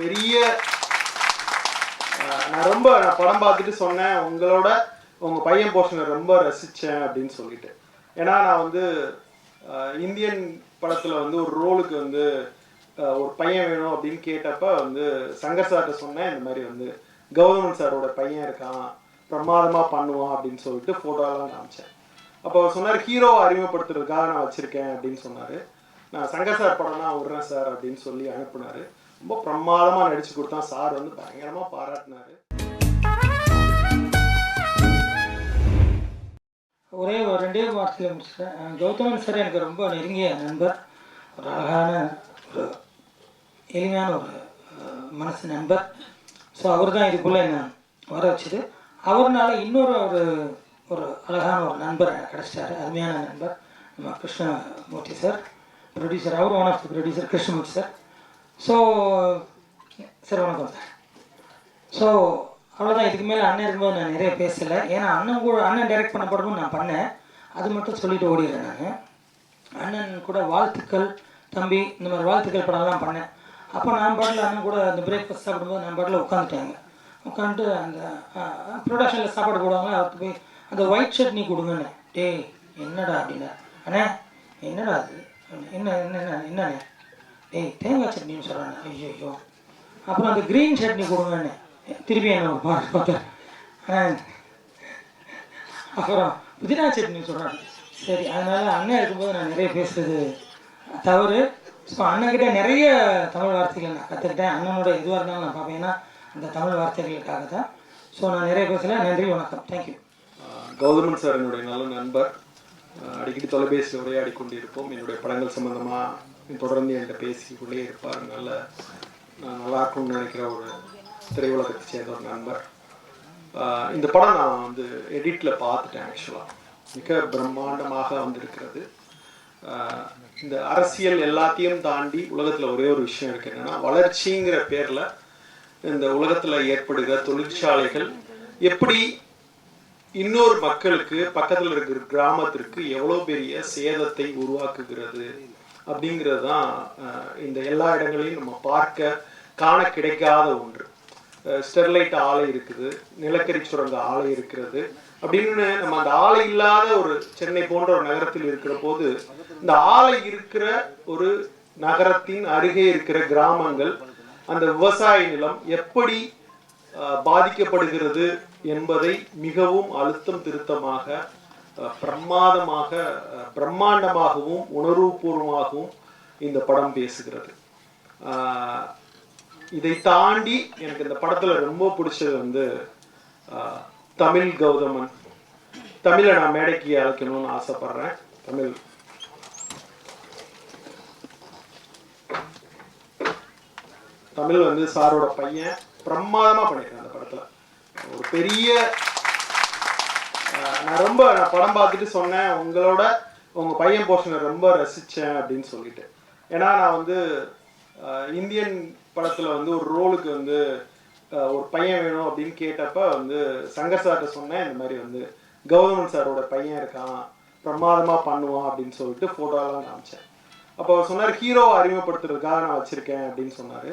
பெரிய நான் ரொம்ப நான் படம் பார்த்துட்டு சொன்னேன். உங்களோட உங்கள் பையன் போர்ஷனை ரொம்ப ரசித்தேன் அப்படின்னு சொல்லிட்டு. ஏன்னா நான் வந்து இந்தியன் படத்தில் வந்து ஒரு ரோலுக்கு வந்து ஒரு பையன் வேணும் அப்படின்னு கேட்டப்ப வந்து சங்கர் சார்கிட்ட சொன்னேன். இந்த மாதிரி வந்து கௌதமன் சாரோட பையன் இருக்கான் பிரமாதமாக பண்ணுவான் அப்படின்னு சொல்லிட்டு ஃபோட்டோலாம் காமிச்சேன். அப்போ அவர் சொன்னார் ஹீரோவை அறிமுகப்படுத்துறதுக்காக நான் வச்சுருக்கேன் அப்படின்னு சொன்னார். நான் சங்கர் சார் படம் விடுறேன் சார் அப்படின்னு சொல்லி அனுப்புனார். ரொம்ப பிரமாதமாக நடிச்சு கொடுத்தான். சார் வந்து பயங்கரமாக பாராட்டினாரு. ஒரே ஒரு ரெண்டே வார்த்தையில் முடிச்சிட்டேன். கௌதமன் சார் எனக்கு ரொம்ப நெருங்கிய நண்பர். ஒரு அழகான ஒரு எளிமையான ஒரு மனசு நண்பர். ஸோ அவர் தான் இதுக்குள்ளே என்ன வர வச்சது. அவர்னால இன்னொரு ஒரு ஒரு அழகான ஒரு நண்பர் எனக்கு அருமையான நண்பர். நம்ம Krishnamurthy sir producer our one of the producer Krishnamoorthy sir. So சரி வணக்கம் ஸோ அவ்வளோதான் இதுக்கு மேலே அண்ணன் இருக்கும்போது நான் நிறைய பேசலை. ஏன்னா அண்ணன் கூட அண்ணன் டைரக்ட் பண்ண படமும் நான் பண்ணேன். அது மட்டும் சொல்லிட்டு ஓடிடுறேன் நான். அண்ணன் கூட வாழ்த்துக்கள் தம்பி. இந்த மாதிரி வாழ்த்துக்கள் படம்லாம் பண்ணேன். அப்போ நான் பாட்டில் அண்ணன் கூட அந்த பிரேக்ஃபாஸ்ட் சாப்பிடும்போது நான் பாட்டில் உட்காந்துட்டாங்க. உட்காந்துட்டு அந்த ப்ரொடக்ஷனில் சாப்பாடு போடுவாங்க அவருக்கு போய் அந்த ஒயிட் சட்னி கொடுங்கண்ணே டேய் என்னடா அப்படின்னா. அண்ணே என்னடா அது? என்ன என்ன என்ன என்னண்ணே? ஏய் தேங்காய் சட்னின்னு சொல்கிறாங்க ஐயோ ஐயோ. அப்புறம் அந்த க்ரீன் சட்னி கொடுங்கன்னு திருப்பி என்ன பார்த்தேன் அப்புறம் புதினா சட்னி சொல்கிறாங்க சரி அதனால் அண்ணன் இருக்கும்போது நான் நிறைய பேசுறது. தவறு. ஸோ அண்ணன்கிட்ட நிறைய தமிழ் வார்த்தைகள் நான் கற்றுக்கிட்டேன் அண்ணனோட எதுவாக இருந்தாலும் நான் பார்ப்பேன். ஏன்னா அந்த தமிழ் வார்த்தைகளுக்காக தான் ஸோ நான் நிறைய பேசல. நன்றி வணக்கம். தேங்க்யூ அஹ், கௌதமன் சார் என்னுடைய நல்ல நண்பர். அடிக்கடி தொலைபேசியில் உரையாடி கொண்டிருப்போம் என்னுடைய படங்கள் சம்பந்தமாக தொடர்ந்து என்கிட்ட பேசிக்கொண்டே இருப்பார். நல்ல நல்லா இருக்கும்னு நினைக்கிற ஒரு திரையுலகத்தை சேர்ந்த ஒரு நண்பர். இந்த படம் நான் வந்து எடிட்டில் பார்த்துட்டேன் ஆக்சுவலாக மிக பிரம்மாண்டமாக வந்திருக்கிறது. இந்த அரசியல் எல்லாத்தையும் தாண்டி உலகத்தில் ஒரே ஒரு விஷயம் இருக்கு. என்னன்னா வளர்ச்சிங்கிற பேரில் இந்த உலகத்தில் ஏற்படுகிற தொழிற்சாலைகள் எப்படி இன்னொரு மக்களுக்கு பக்கத்தில் இருக்கிற கிராமத்திற்கு எவ்வளோ பெரிய சேதத்தை உருவாக்குகிறது அப்படிங்கிறது தான் இந்த எல்லா இடங்களையும் நம்ம பார்க்க காண கிடைக்காத ஒன்று. ஸ்டெர்லைட் ஆலை இருக்குது நிலக்கரி சுரங்க ஆலை இருக்கிறது. அப்படின்னு நம்ம அந்த ஆலை இல்லாத ஒரு சென்னை போன்ற ஒரு நகரத்தில் இருக்கிற போது இந்த ஆலை இருக்கிற ஒரு நகரத்தின் அருகே இருக்கிற கிராமங்கள் அந்த விவசாய நிலம் எப்படி பாதிக்கப்படுகிறது என்பதை மிகவும் அழுத்தம் திருத்தமாக பிரமாதமாக பிரம்மாண்டமாகவும் உணர்வுபூர்வமாகவும் இந்த படம் பேசுகிறது. இதை தாண்டி எனக்கு இந்த படத்துல ரொம்ப பிடிச்சது வந்து தமிழ் கௌதமன். தமிழை நான் மேடைக்கு அழைக்கணும்னு ஆசைப்படுறேன். தமிழ். தமிழ் வந்து சாரோட பையன் பிரமாதமா பண்ணியிருக்கேன் ஒரு பெரிய நான் ரொம்ப நான் படம் பார்த்துட்டு சொன்னேன் உங்களோட உங்க பையன் போர்ஷனை ரொம்ப ரசிச்சேன் அப்படின்னு சொல்லிட்டு. ஏன்னா நான் வந்து இந்தியன் படத்துல வந்து ஒரு ரோலுக்கு வந்து ஒரு பையன் வேணும் அப்படின்னு கேட்டப்ப வந்து சங்கர் சார்கிட்ட சொன்னேன் இந்த மாதிரி வந்து கௌதமன் சாரோட பையன் இருக்கான் பிரமாதமாக பண்ணுவான் அப்படின்னு சொல்லிட்டு ஃபோட்டோலாம் காமிச்சேன். அப்போ அவர் சொன்னார் ஹீரோவை அறிமுகப்படுத்துறதுக்காக நான் வச்சுருக்கேன் அப்படின்னு சொன்னார்.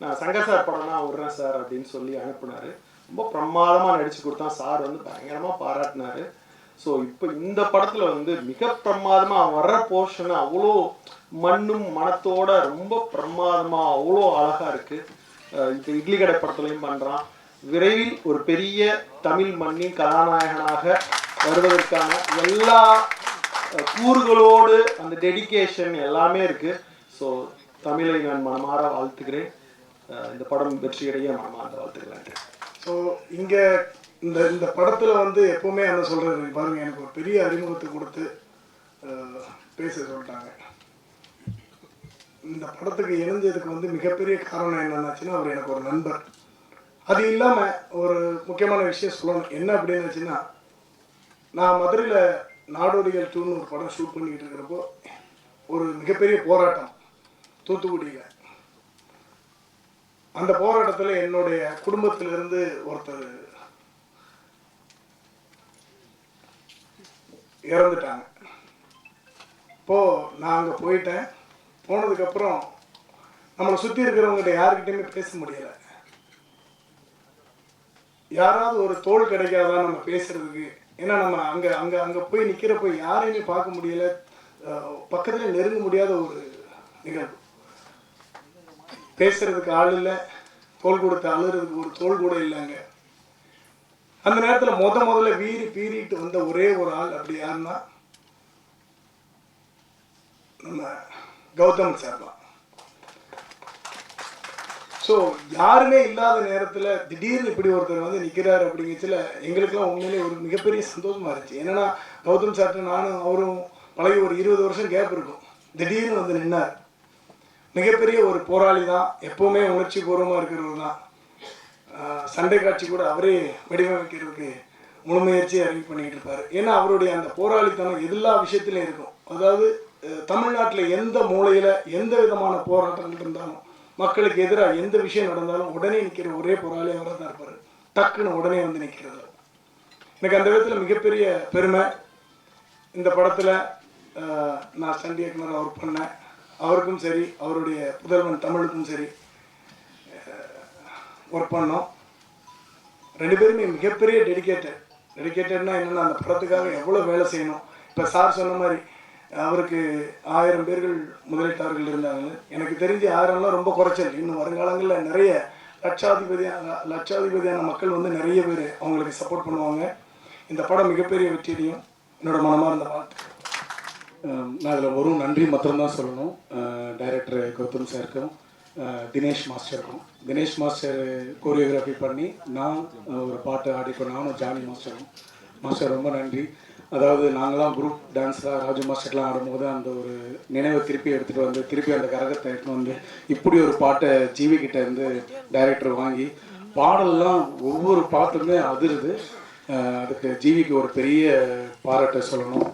நான் சங்கர் சார் படம்னா தான் விடுறேன் சார் அப்படின்னு சொல்லி அனுப்புனார். ரொம்ப பிரமாதமாக நடிச்சு கொடுத்தான் சார் வந்து பயங்கரமாக பாராட்டினாரு. ஸோ இப்போ இந்த படத்தில் வந்து மிக பிரமாதமாக வர்ற போர்ஷன் அவ்வளோ மண்ணும் மனத்தோட ரொம்ப பிரமாதமாக அவ்வளோ அழகாக இருக்குது இப்போ இட்லி கடை படத்துலையும் பண்ணுறான் விரைவில் ஒரு பெரிய தமிழ் மண்ணின் கதாநாயகனாக வருவதற்கான எல்லா கூறுகளோடு அந்த டெடிகேஷன் எல்லாமே இருக்கு. ஸோ தமிழை நான் மனமாற வாழ்த்துக்கிறேன் இந்த படம் வெற்றியடைய மனமாற வாழ்த்துக்கிறேன் ஸோ இங்கே இந்த இந்த படத்தில் வந்து எப்போவுமே அதை சொல்கிறது பாருங்க எனக்கு ஒரு பெரிய அறிமுகத்தை கொடுத்து பேச சொல்லிட்டாங்க. இந்த படத்துக்கு இணைஞ்சதுக்கு வந்து மிகப்பெரிய காரணம் என்னன்னாச்சுன்னா அவர் எனக்கு ஒரு நண்பர். அது இல்லாமல் ஒரு முக்கியமான விஷயம் சொல்லணும். என்ன அப்படின்னுச்சுன்னா நான் மதுரையில் நாடோடிகள் டூன்னு ஒரு படம் ஷூட் பண்ணிக்கிட்டு இருக்கிறப்போ ஒரு மிகப்பெரிய போராட்டம். தூத்துக்குடியில். அந்த போராட்டத்தில் என்னுடைய குடும்பத்திலிருந்து ஒருத்தர் இறந்துட்டாங்க. இப்போ நான் அங்கே போயிட்டேன். போனதுக்கப்புறம் நம்மளை சுற்றி இருக்கிறவங்ககிட்ட யாருக்கிட்டையுமே பேச முடியல. யாராவது ஒரு தோல் கிடைக்காதா நம்ம பேசுறதுக்கு? ஏன்னா நம்ம அங்கே அங்கே அங்கே போய் நிற்கிறப்ப யாரையுமே பார்க்க முடியல. பக்கத்தில் நெருங்க முடியாத ஒரு நிகழ்வு. பேசுறதுக்கு ஆள் இல்லை தோல் கொடுத்து அழுறதுக்கு ஒரு தோல் கூட இல்லைங்க. அந்த நேரத்தில் முத முதல்ல வீறி பீறிட்டு வந்த ஒரே ஒரு ஆள் அப்படி யாருன்னா நம்ம கௌதம் சார் தான் ஸோ யாருமே இல்லாத நேரத்தில் திடீர்னு இப்படி ஒருத்தர் வந்து நிற்கிறாரு அப்படிங்கிறதுல எங்களுக்கெல்லாம் உண்மையிலே ஒரு மிகப்பெரிய சந்தோஷமா இருந்துச்சு. என்னன்னா கௌதம் சார்ட்ட நானும் அவரும் பழகி ஒரு இருபது வருஷம் கேப் இருக்கும். திடீர்னு வந்து நின்னார். மிகப்பெரிய ஒரு போராளி தான். எப்பவுமே உணர்ச்சி பூர்வமாக இருக்கிறவர் தான். சண்டை காட்சி கூட அவரே வடிவமைக்கிறதுக்கு முழு அறிவு அறிவி பண்ணிக்கிட்டு இருப்பார். ஏன்னா அவருடைய அந்த போராளித்தனம் எல்லா விஷயத்திலையும் இருக்கும். அதாவது தமிழ்நாட்டில் எந்த மூலையில் எந்த விதமான போராட்டங்கள் இருந்தாலும் மக்களுக்கு எதிராக எந்த விஷயம் நடந்தாலும் உடனே நிற்கிற ஒரே போராளி அவராக தான் இருப்பார். டக்குன்னு உடனே வந்து நிற்கிறது எனக்கு அந்த விதத்தில் மிகப்பெரிய பெருமை. இந்த படத்தில் நான் சண்டி இயக்குனர் ஒர்க் பண்ணேன். அவருக்கும் சரி அவருடைய புதல்வன் தமிழுக்கும் சரி ஒர்க் பண்ணோம். ரெண்டு பேருமே மிகப்பெரிய டெடிகேட்டட் டெடிகேட்டட்னா என்னென்னா அந்த படத்துக்காக எவ்வளோ வேலை செய்யணும்? இப்போ சார் சொன்ன மாதிரி அவருக்கு ஆயிரம் பேர்கள் முதலீட்டாளர்கள் இருந்தாங்க. எனக்கு தெரிஞ்சு ஆயிரம்லாம் ரொம்ப குறைச்சல் இன்னும் வருங்காலங்களில் நிறைய லட்சாதிபதியான லட்சாதிபதியான மக்கள் வந்து நிறைய பேர் அவங்களுக்கு சப்போர்ட் பண்ணுவாங்க. இந்த படம் மிகப்பெரிய வெற்றியடையும் என்னோட மனமார்ந்த வாழ்த்து. நான் அதில் ஒரு நன்றி மாத்திரம்தான் சொல்லணும். டைரக்டர் கௌதம் சாருக்கும் தினேஷ் மாஸ்டருக்கும். தினேஷ் மாஸ்டர் கோரியோகிராஃபி பண்ணி நான் ஒரு பாட்டு ஆடிப்போம் நானும் ஜானி மாஸ்டரும். மாஸ்டர் ரொம்ப நன்றி. அதாவது நாங்களாம் குரூப் டான்ஸாக ராஜு மாஸ்டர்லாம் ஆடும்போது அந்த ஒரு நினைவை திருப்பி எடுத்துகிட்டு வந்து திருப்பி அந்த கரகத்தை எடுத்துன்னு வந்து இப்படி ஒரு பாட்டை ஜீவி கிட்டேருந்து டைரக்டர் வாங்கி பாடல்லாம் ஒவ்வொரு பாட்டுமே அதிருது. அதுக்கு ஜீவிக்கு ஒரு பெரிய பாராட்டை சொல்லணும்.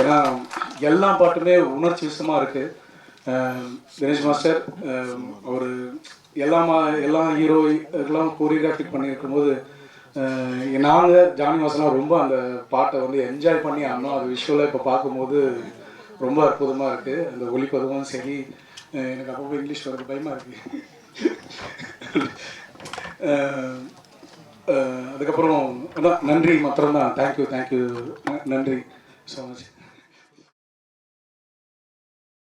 ஏன்னா எல்லா பாட்டுமே உணர்ச்சி விஷயமா இருக்கு. தினேஷ் மாஸ்டர் அவர் எல்லா மா எல்லா ஹீரோ எல்லாம் கோரியோகிராஃபி பண்ணியிருக்கும் போது நாங்கள் ஜானி மாசம்லாம் ரொம்ப அந்த பாட்டை வந்து என்ஜாய் பண்ணி ஆனோம் அது விஷுவலாக இப்போ பார்க்கும்போது ரொம்ப அற்புதமாக இருக்குது அந்த ஒளிப்பதமும் சரி எனக்கு அப்பப்போ இங்கிலீஷ் வரது பயமாக இருக்குது அதுக்கப்புறம் அதான் நன்றி மாத்திரம்தான். தேங்க்யூ தேங்க்யூ நன்றி ஸோ மச்